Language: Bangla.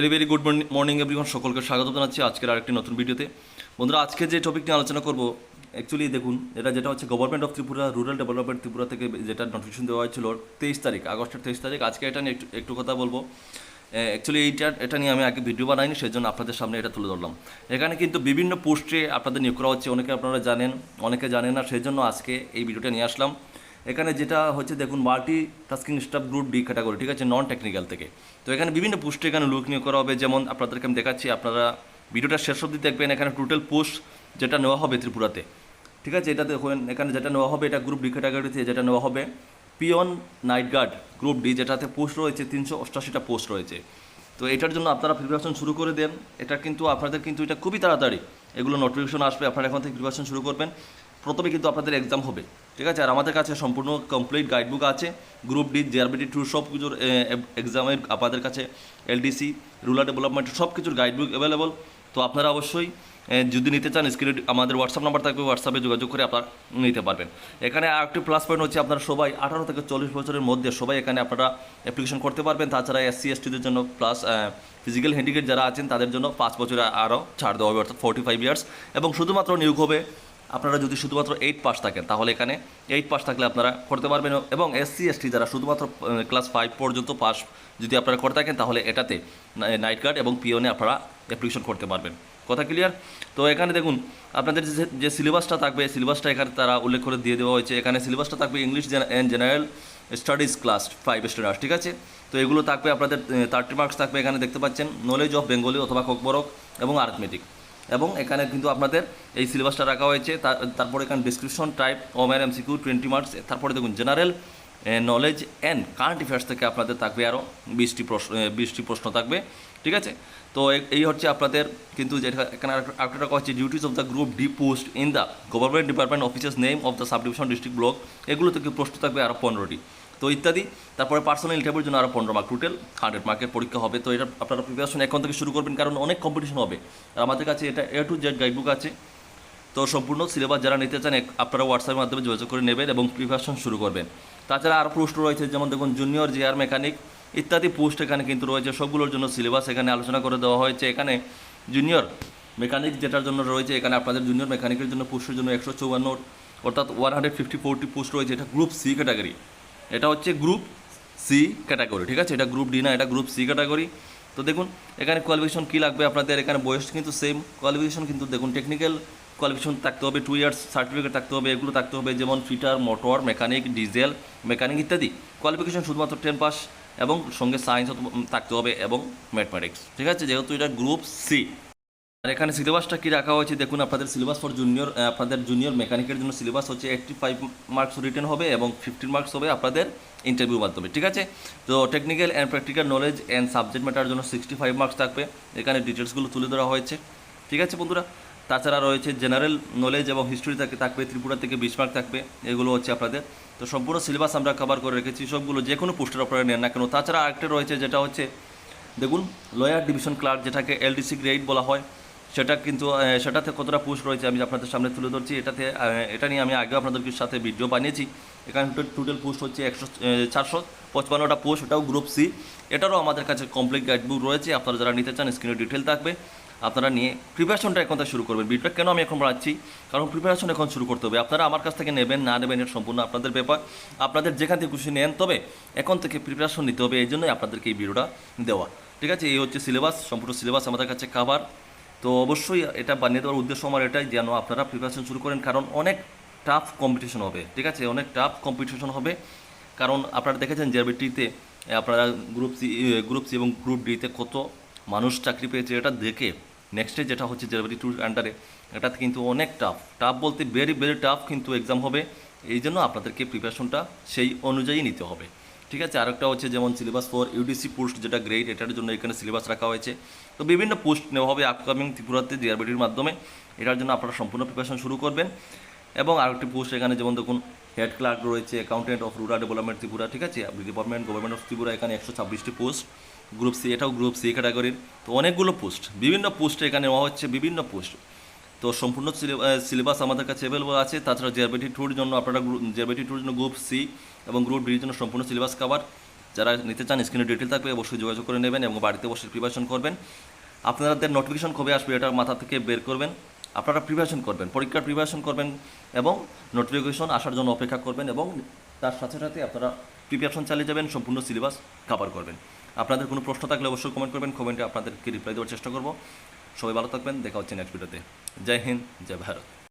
Very very good morning everyone সকলকে স্বাগত জানাচ্ছি আজকের আরেকটি নতুন ভিডিওতে। বন্ধুরা, আজকে যে টপিক নিয়ে আলোচনা করব অ্যাকচুয়ালি দেখুন, এটা যেটা হচ্ছে government of Tripura rural development Tripura থেকে যেটা নোটিফিকেশন দেওয়া হয়েছিল তেইশ তারিখ, আগস্টের তেইশ তারিখ। আজকে এটা নিয়ে একটু একটু কথা বলব। অ্যাকচুয়ালি এইটা, এটা নিয়ে আমি আগে ভিডিও বানাইনি সেই জন্য আপনাদের সামনে এটা তুলে ধরলাম। এখানে কিন্তু বিভিন্ন পোস্টে আপনাদের নিয়োগ করা হচ্ছে, অনেকে আপনারা জানেন, অনেকে জানেন না সেই জন্য আজকে এই ভিডিওটা নিয়ে আসলাম। এখানে যেটা হচ্ছে, দেখুন multitasking staff group D category ঠিক আছে নন টেকনিক্যাল থেকে। তো এখানে বিভিন্ন পোস্টে এখানে লোক নিয়োগ করা হবে, যেমন আপনাদেরকে আমি দেখাচ্ছি, আপনারা ভিডিওটা শেষ অবধি দেখবেন, এখানে টোটাল পোস্ট যেটা নেওয়া হবে ত্রিপুরাতে। ঠিক আছে এটা দেখুন এখানে যেটা নেওয়া হবে, এটা গ্রুপ ডি ক্যাটাগরিতে যেটা নেওয়া হবে। Peon night guard group D যেটাতে পোস্ট রয়েছে, তিনশো অষ্টাশিটা পোস্ট রয়েছে। তো এটার জন্য আপনারা প্রিপারেশন শুরু করে দেন। এটা কিন্তু, আপনাদের কিন্তু এটা খুবই তাড়াতাড়ি। এগুলো নোটিফিকেশন আসবে, আপনারা এখন থেকে প্রিপারেশন শুরু করবেন। প্রথমে কিন্তু আপনাদের এক্সাম হবে, ঠিক আছে? আর আমাদের কাছে সম্পূর্ণ কমপ্লিট গাইডবুক আছে গ্রুপ ডি জিআরবিডি টু সব কিছুর এক্সামের আপনাদের কাছে এলডিসি রুরাল ডেভেলপমেন্ট সব কিছুর গাইডবুক অ্যাভেলেবল তো আপনারা অবশ্যই যদি নিতে চান, স্ক্রিনে আমাদের হোয়াটসঅ্যাপ নাম্বার থাকবে হোয়াটসঅ্যাপে যোগাযোগ করে আপনারা নিতে পারবেন। এখানে আরেকটি প্লাস পয়েন্ট হচ্ছে আপনারা সবাই আঠারো থেকে চল্লিশ বছরের মধ্যে সবাই এখানে আপনারা অ্যাপ্লিকেশন করতে পারবেন। তাছাড়া এসসি এসটিদের জন্য প্লাস ফিজিক্যাল হ্যান্ডিকেট যারা আছেন, তাদের জন্য পাঁচ বছরে আরও ছাড় দেওয়া হবে, অর্থাৎ ফোর্টি ফাইভ ইয়ার্স এবং শুধুমাত্র নিয়োগ হবে আপনারা যদি শুধুমাত্র এইট পাস থাকেন, তাহলে এখানে এইট পাস থাকলে আপনারা করতে পারবেন এবং এসসি এসটি যারা শুধুমাত্র ক্লাস ফাইভ পর্যন্ত পাস যদি আপনারা করে থাকেন, তাহলে এটাতে নাইট গার্ড এবং পিওনে আপনারা অ্যাপ্লিকেশন করতে পারবেন। কথা ক্লিয়ার তো এখানে দেখুন, আপনাদের যে যে সিলেবাসটা থাকবে সিলেবাসটা এখানে তারা উল্লেখ করে দিয়ে দেওয়া হয়েছে। এখানে সিলেবাসটা থাকবে English and general studies class five standard ঠিক আছে? তো এগুলো থাকবে আপনাদের থার্টি মার্কস থাকবে এখানে, দেখতে পাচ্ছেন। নলেজ অফ বেঙ্গলি অথবা কোকবরক এবং আর্থমেটিক এবং এখানে কিন্তু আপনাদের এই সিলেবাসটা রাখা হয়েছে। তার- তারপরে এখানে ডিসক্রিপশন টাইপ ওমেন এমসিকিউ টোয়েন্টি মার্কস তারপরে দেখুন general knowledge and current affairs থেকে আপনাদের থাকবে আরও বিশটি প্রশ্ন বিশটি প্রশ্ন থাকবে, ঠিক আছে? তো এই হচ্ছে আপনাদের কিন্তু যেটা এখানে আরেকটা কথা হচ্ছে duties of the group D post in the government department offices name of the subdivision district block এগুলো থেকে প্রশ্ন থাকবে আরও পনেরোটি। তো ইত্যাদি। তারপরে পার্সোনাল ইন্টারভিউর জন্য আরও পনেরো মার্ক টোটাল হান্ড্রেড মার্কের পরীক্ষা হবে। তো এটা আপনারা প্রিপারেশন এখন থেকে শুরু করবেন, কারণ অনেক কম্পিটিশন হবে। আর আমাদের কাছে এটা এ টু জেড গাইডবুক আছে। তো সম্পূর্ণ সিলেবাস যারা নিতে চান আপনারা হোয়াটসঅ্যাপের মাধ্যমে যোগাযোগ করে নেবেন এবং প্রিপারেশন শুরু করবেন। তাছাড়া আরও পোস্ট রয়েছে, যেমন দেখুন জুনিয়র জিআর মেকানিক ইত্যাদি পোস্ট এখানে কিন্তু রয়েছে। সবগুলোর জন্য সিলেবাস এখানে আলোচনা করে দেওয়া হয়েছে। এখানে জুনিয়র মেকানিক যেটার জন্য রয়েছে, এখানে আপনাদের জুনিয়র মেকানিকের জন্য পোস্টের জন্য একশো চৌয়ান্ন, অর্থাৎ one hundred fifty forty post রয়েছে। এটা গ্রুপ সি ক্যাটাগরি এটা হচ্ছে গ্রুপ সি ক্যাটাগরি ঠিক আছে? এটা গ্রুপ ডি না, এটা গ্রুপ সি ক্যাটাগরি তো দেখুন, এখানে কোয়ালিফিকেশন কী লাগবে আপনাদের? এখানে বয়স কিন্তু সেম কোয়ালিফিকেশন কিন্তু দেখুন টেকনিক্যাল কোয়ালিফিকেশন থাকতে হবে টু ইয়ার্স সার্টিফিকেট থাকতে হবে, এগুলো থাকতে হবে, যেমন fitter motor mechanic diesel mechanic ইত্যাদি। কোয়ালিফিকেশন শুধুমাত্র টেন পাস এবং সঙ্গে সায়েন্স থাকতে হবে এবং ম্যাথমেটিক্স ঠিক আছে? যেহেতু এটা গ্রুপ সি আর এখানে সিলেবাসটা কি রাখা হয়েছে? দেখুন, আপনাদের সিলেবাস ফর জুনিয়র আপনাদের জুনিয়র মেকানিকের জন্য সিলেবাস হচ্ছে এইটটি ফাইভ মার্কস রিটার্ন হবে এবং ফিফটিন মার্কস হবে আপনাদের ইন্টারভিউ মাধ্যমে, ঠিক আছে? তো technical and practical knowledge and subject matter জন্য সিক্সটি ফাইভ মার্কস থাকবে। এখানে ডিটেলসগুলো তুলে ধরা হয়েছে, ঠিক আছে বন্ধুরা? তাছাড়া রয়েছে জেনারেল নলেজ এবং হিস্ট্রি থাকে, থাকবে, ত্রিপুরা থেকে বিশ মার্ক থাকবে, এগুলো হচ্ছে আপনাদের। তো সম্পূর্ণ সিলেবাস আমরা কভার করে রেখেছি, সবগুলো যে কোনো পোস্টের আপনারা নেন না কেন। তাছাড়া আরেকটা রয়েছে যেটা হচ্ছে, দেখুন লয়ার ডিভিশন ক্লার্ক যেটাকে এলডিসি গ্রেড বলা হয় সেটা কিন্তু সেটাতে কতটা পোস্ট রয়েছে আমি আপনাদের সামনে তুলে ধরছি। এটাতে এটা নিয়ে আমি আগেও আপনাদের সাথে ভিডিও বানিয়েছি। এখানে টোটাল পোস্ট হচ্ছে একশো চারশো পঁচপান্নটা পোস্ট ওটাও গ্রুপ সি এটারও আমাদের কাছে কমপ্লিট গাইডবুক রয়েছে। আপনারা যারা নিতে চান স্ক্রিনে ডিটেল থাকবে। আপনারা নিয়ে প্রিপারেশনটা এখন শুরু করবেন। ভিডিওটা কেন আমি এখন বাড়াচ্ছি কারণ প্রিপারেশন এখন শুরু করতে হবে। আপনারা আমার কাছ থেকে নেবেন, না নেবেন, এটা সম্পূর্ণ আপনাদের ব্যাপার। আপনাদের যেখান থেকে খুশি নেন, তবে এখন থেকে প্রিপারেশন নিতে হবে। এই জন্যই আপনাদেরকে এই ভিডিওটা দেওয়া। ঠিক আছে? এই হচ্ছে সিলেবাস সম্পূর্ণ সিলেবাস আমাদের কাছে কাভার তো অবশ্যই এটা বানিয়ে দেওয়ার উদ্দেশ্য আমার এটাই যেন আপনারা প্রিপারেশন শুরু করেন, কারণ অনেক টাফ কম্পিটিশন হবে, ঠিক আছে? অনেক টাফ কম্পিটিশন হবে। কারণ আপনারা দেখেছেন জেআরবিটিতে আপনারা গ্রুপ সি গ্রুপ সি এবং গ্রুপ ডিতে কত মানুষ চাকরি পেয়েছে, এটা দেখে নেক্সটে যেটা হচ্ছে জেআরবিটি টুর আন্ডারে এটাতে কিন্তু অনেক টাফ টাফ বলতে ভেরি ভেরি টাফ কিন্তু এক্সাম হবে। এই জন্য আপনাদেরকে প্রিপারেশনটা সেই অনুযায়ী নিতে হবে। ঠিক আছে? আরেকটা হচ্ছে যেমন সিলেবাস ফর ইউডিসি পোস্ট যেটা গ্রেড এটার জন্য এখানে সিলেবাস রাখা হয়েছে। তো বিভিন্ন পোস্ট নেওয়া হবে আপকামিং ত্রিপুরাতে জিআরবিটির মাধ্যমে। এটার জন্য আপনারা সম্পূর্ণ প্রিপারেশন শুরু করবেন। এবং আরেকটি পোস্ট এখানে যেমন দেখুন হেড ক্লার্ক রয়েছে accountant of rural development Tripura, ঠিক আছে? ডিপার্টমেন্ট গভর্নমেন্ট অফ ত্রিপুরা, এখানে একশো ছাব্বিশটি পোস্ট গ্রুপ সি এটাও গ্রুপ সি ক্যাটাগরির তো অনেকগুলো পোস্ট বিভিন্ন পোস্টে এখানে নেওয়া হচ্ছে, বিভিন্ন পোস্ট তো সম্পূর্ণ সিলেবাস আমাদের কাছে অ্যাভেলেবল আছে। তাছাড়া জিআরবিটি টুর জন্য আপনারা জিআরবিটি টুর জন্য গ্রুপ সি এবং গ্রুপ ডির জন্য সম্পূর্ণ সিলেবাস কাভার যারা নিতে চান স্ক্রিনে ডিটেল থাকবে, অবশ্যই যোগাযোগ করে নেবেন এবং বাড়িতে বসে প্রিপারেশন করবেন। আপনাদের নোটিফিকেশন কবে আসবে এটা মাথা থেকে বের করবেন। আপনারা প্রিপারেশন করবেন, পরীক্ষার প্রিপারেশন করবেন এবং নোটিফিকেশন আসার জন্য অপেক্ষা করবেন এবং তার সাথে সাথে আপনারা প্রিপারেশন চালিয়ে যাবেন, সম্পূর্ণ সিলেবাস কভার করবেন। আপনাদের কোনো প্রশ্ন থাকলে অবশ্যই কমেন্ট করবেন কমেন্টে আপনাদেরকে রিপ্লাই দেওয়ার চেষ্টা করব। সবাই ভালো থাকবেন দেখা হচ্ছে নেক্সট ভিডিওতে জয় হিন্দ জয় ভারত।